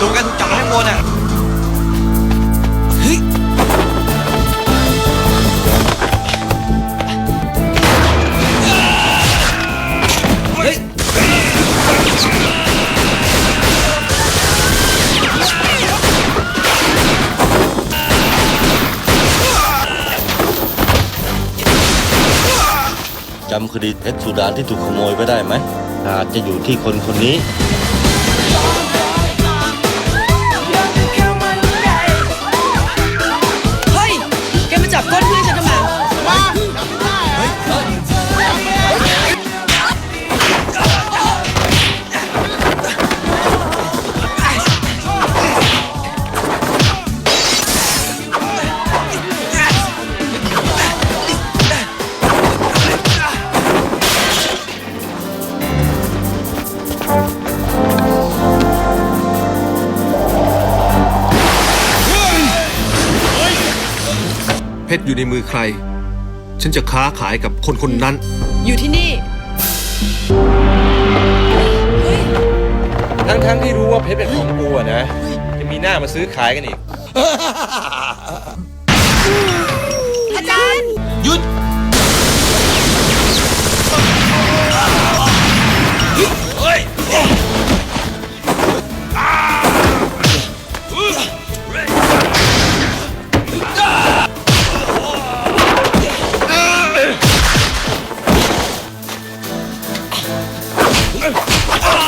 ดูกันจับให้หมดอะเฮ้ยเฮ้ยจำคดีเพชรสุดานที่ถูกขโมยไปได้ไหมอาจจะอยู่ที่คนคนนี้ เพชรอยู่ในมือใคร ฉันจะค้าขายกับคนคนนั้น อยู่ที่นี่ ทั้งทั้งๆที่รู้ว่าเพชรเป็นของกูอะนะยังมีหน้ามาซื้อขายกันอีก Uh, uh.